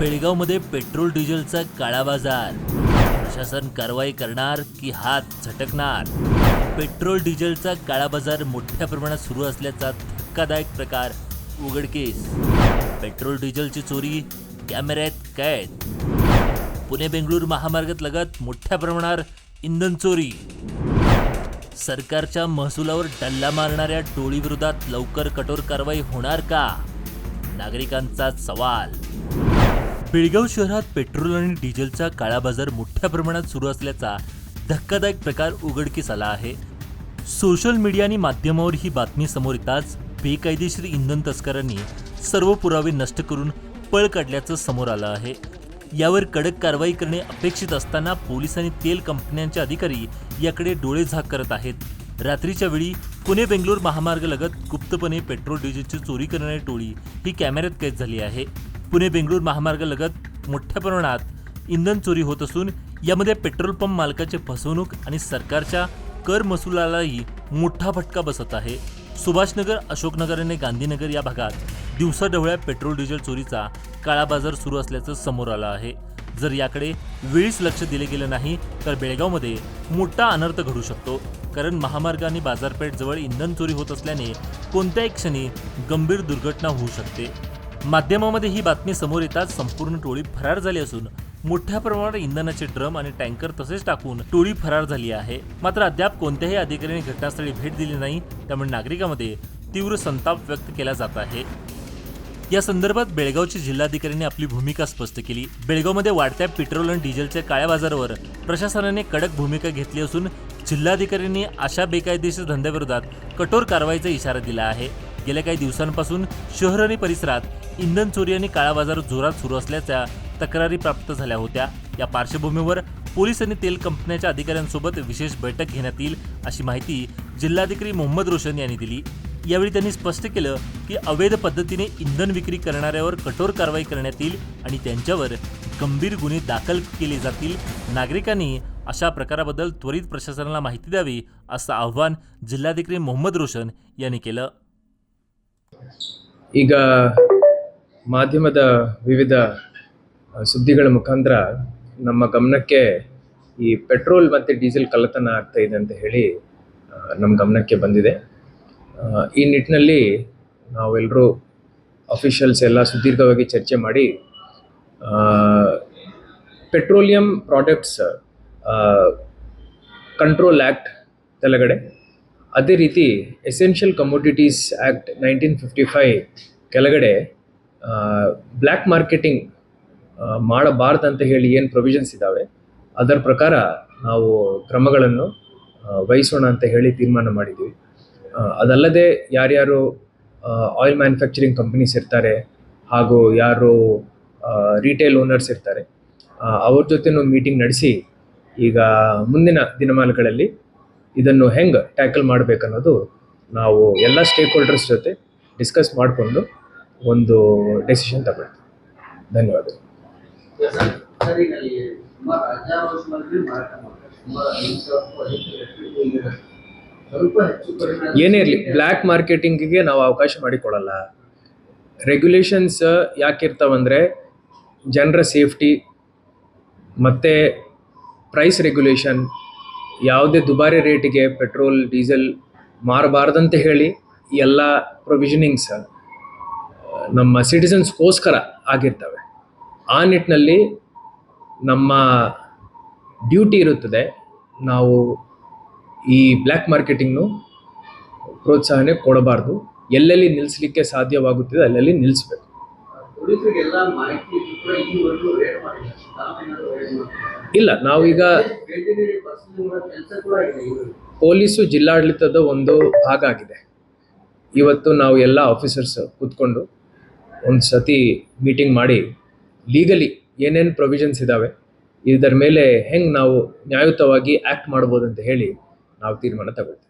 बेळगावमध्ये पेट्रोल डिझेलचा काळा बाजार प्रशासन कारवाई करणार की हात झटकणार? पेट्रोल डिझेलचा काळा बाजार मोठ्या प्रमाणात सुरू असल्याचा धक्कादायक प्रकार उघडकीस पेट्रोल डिझेलची चोरी कॅमेऱ्यात कैद. पुणे बेंगळूर महामार्गात लगत मोठ्या प्रमाणावर इंधन चोरी. सरकारच्या महसुलावर डल्ला मारणाऱ्या टोळीविरोधात लवकर कठोर कारवाई होणार का? नागरिकांचा सवाल. बेळगाव शहरात पेट्रोल आणि डिझेलचा काळा बाजार मोठ्या प्रमाणात सुरू असल्याचा धक्कादायक प्रकार उघडकीस आला आहे. सोशल मीडिया आणि माध्यमावर ही बातमी समोर येताच बेकायदेशीर इंधन तस्करांनी सर्व पुरावे नष्ट करून पळ काढल्याचं समोर आलं आहे. यावर कडक कारवाई करणे अपेक्षित असताना पोलीस आणि तेल कंपन्यांचे अधिकारी याकडे डोळे झाक करत आहेत. रात्रीच्या वेळी पुणे बेंगलोर महामार्गालगत गुप्तपणे पेट्रोल डिझेलची चोरी करणारी टोळी ही कॅमेऱ्यात कैद झाली आहे. पुणे बेंगळूर महामार्गालगत मोठ्या प्रमाणात इंधन चोरी होत असून यामध्ये पेट्रोल पंप मालकाची फसवणूक आणि सरकारच्या कर महसुलालाही मोठा फटका बसत आहे. सुभाषनगर अशोकनगर आणि गांधीनगर या भागात दिवसाढवळ्या पेट्रोल डिझेल चोरीचा काळा बाजार सुरू असल्याचं समोर आलं आहे. जर याकडे वेळीच लक्ष दिले गेले नाही तर बेळगावमध्ये मोठा अनर्थ घडू शकतो. कारण महामार्ग आणि बाजारपेठ जवळ इंधन चोरी होत असल्याने कोणत्याही क्षणी गंभीर दुर्घटना होऊ शकते. माध्यमामध्ये ही बातमी समोर येताच संपूर्ण टोळी फरार झाली असून मोठ्या प्रमाणात इंधनाचे ड्रम आणि टँकर तसेच टाकून टोळी फरार झाली आहे. मात्र अद्याप कोणत्याही अधिकाऱ्यांनी घटनास्थळी भेट दिली नाही त्यामुळे नागरिकांमध्ये तीव्र संताप व्यक्त केला जात आहे. या संदर्भात बेळगावचे जिल्हाधिकाऱ्यांनी आपली भूमिका स्पष्ट केली. बेळगावमध्ये वाढत्या पेट्रोल आणि डिझेलच्या काळ्या बाजारावर प्रशासनाने कडक भूमिका घेतली असून जिल्हाधिकाऱ्यांनी अशा बेकायदेशीर धंद्याविरोधात कठोर कारवाईचा इशारा दिला आहे. गेल्या काही दिवसांपासून शहर आणि परिसरात इंधन चोरी आणि काळा बाजार जोरात सुरू असल्याच्या तक्रारी प्राप्त झाल्या होत्या. या पार्श्वभूमीवर पोलीस आणि तेल कंपन्याच्या अधिकाऱ्यांसोबत विशेष बैठक घेण्यात येईल अशी माहिती जिल्हाधिकारी मोहम्मद रोशन यांनी दिली. यावेळी त्यांनी स्पष्ट केलं की अवैध पद्धतीने इंधन विक्री करणाऱ्यावर कठोर कारवाई करण्यात येईल आणि त्यांच्यावर गंभीर गुन्हे दाखल केले जातील. नागरिकांनी अशा प्रकाराबद्दल त्वरित प्रशासनाला माहिती द्यावी असं आव्हान जिल्हाधिकारी मोहम्मद रोशन यांनी केलं. ಈಗ ಮಾಧ್ಯಮದ ವಿವಿಧ ಸುದ್ದಿಗಳ ಮುಖಾಂತರ ನಮ್ಮ ಗಮನಕ್ಕೆ ಈ ಪೆಟ್ರೋಲ್ ಮತ್ತು ಡೀಸೆಲ್ ಕಳ್ಳತನ ಆಗ್ತಾ ಇದೆ ಅಂತ ಹೇಳಿ ನಮ್ಮ ಗಮನಕ್ಕೆ ಬಂದಿದೆ. ಈ ನಿಟ್ಟಿನಲ್ಲಿ ನಾವೆಲ್ಲರೂ ಅಫಿಷಿಯಲ್ಸ್ ಎಲ್ಲ ಸುದೀರ್ಘವಾಗಿ ಚರ್ಚೆ ಮಾಡಿ ಪೆಟ್ರೋಲಿಯಂ ಪ್ರಾಡಕ್ಟ್ಸ್ ಕಂಟ್ರೋಲ್ ಆ್ಯಕ್ಟ್ ತೆಲಗಡೆ ಅದೇ ರೀತಿ essential commodities act nineteen fifty five ಕೆಳಗಡೆ ಬ್ಲ್ಯಾಕ್ ಮಾರ್ಕೆಟಿಂಗ್ ಮಾಡಬಾರ್ದಂತ ಹೇಳಿ ಏನು ಪ್ರೊವಿಷನ್ಸ್ ಇದ್ದಾವೆ ಅದರ ಪ್ರಕಾರ ನಾವು ಕ್ರಮಗಳನ್ನು ವಹಿಸೋಣ ಅಂತ ಹೇಳಿ ತೀರ್ಮಾನ ಮಾಡಿದ್ದೀವಿ ಅದಲ್ಲದೆ ಯಾರ್ಯಾರು ಆಯಿಲ್ ಮ್ಯಾನುಫ್ಯಾಕ್ಚರಿಂಗ್ ಕಂಪನೀಸ್ ಇರ್ತಾರೆ, ಹಾಗೂ ಯಾರು ರಿಟೇಲ್ ಓನರ್ಸ್ ಇರ್ತಾರೆ ಅವ್ರ ಜೊತೆನೂ ಮೀಟಿಂಗ್ ನಡೆಸಿ, ಈಗ ಮುಂದಿನ ದಿನಮಾನಗಳಲ್ಲಿ ಇದನ್ನು ಹೆಂಗೆ ಟ್ಯಾಕಲ್ ಮಾಡಬೇಕನ್ನೋದು ನಾವು ಎಲ್ಲ ಸ್ಟೇಕ್ ಹೋಲ್ಡರ್ಸ್ ಜೊತೆ ಡಿಸ್ಕಸ್ ಮಾಡಿಕೊಂಡು ಒಂದು ಡೆಸಿಷನ್ ತಗೊಳ್ತೀವಿ. ಕಡಿಮೆ ಏನೇ ಇರಲಿ ಬ್ಲ್ಯಾಕ್ ಮಾರ್ಕೆಟಿಂಗಿಗೆ ನಾವು ಅವಕಾಶ ಮಾಡಿಕೊಡಲ್ಲ. ರೆಗ್ಯುಲೇಷನ್ಸ್ ಯಾಕಿರ್ತಾವಂದರೆ ಜನರ ಸೇಫ್ಟಿ ಮತ್ತು ಪ್ರೈಸ್ ರೆಗ್ಯುಲೇಷನ್ ಯಾವುದೇ ದುಬಾರಿ ರೇಟಿಗೆ ಪೆಟ್ರೋಲ್, ಡೀಸೆಲ್ ಮಾರಬಾರ್ದಂತ ಹೇಳಿ ಎಲ್ಲ ಪ್ರೊವಿಷನಿಂಗ್ಸ್ ನಮ್ಮ ಸಿಟಿಸನ್ಸ್ಗೋಸ್ಕರ ಆಗಿರ್ತವೆ. ಆ ನಿಟ್ಟಿನಲ್ಲಿ ನಮ್ಮ ಡ್ಯೂಟಿ ಇರುತ್ತದೆ. ನಾವು ಈ ಬ್ಲ್ಯಾಕ್ ಮಾರ್ಕೆಟಿಂಗ್ನು ಪ್ರೋತ್ಸಾಹನೆ ಕೊಡಬಾರ್ದು. ಎಲ್ಲೆಲ್ಲಿ ನಿಲ್ಲಿಸಲಿಕ್ಕೆ ಸಾಧ್ಯವಾಗುತ್ತಿದೆ ಅಲ್ಲೆಲ್ಲಿ ನಿಲ್ಲಿಸಬೇಕು ಇಲ್ಲ, ನಾವೀಗ ಪೊಲೀಸು ಜಿಲ್ಲಾಡಳಿತದ ಒಂದು ಭಾಗ ಆಗಿದೆ. ಇವತ್ತು ನಾವು ಎಲ್ಲ ಆಫೀಸರ್ಸ್ ಕೂತ್ಕೊಂಡು ಒಂದು ಸತಿ ಮೀಟಿಂಗ್ ಮಾಡಿ ಲೀಗಲಿ ಏನೇನು ಪ್ರೊವಿಷನ್ಸ್ ಇದ್ದಾವೆ ಇದರ ಮೇಲೆ ಹೆಂಗೆ ನಾವು ನ್ಯಾಯಯುತವಾಗಿ ಆ್ಯಕ್ಟ್ ಮಾಡ್ಬೋದು ಅಂತ ಹೇಳಿ ನಾವು ತೀರ್ಮಾನ ತಗೊಳ್ತೀವಿ.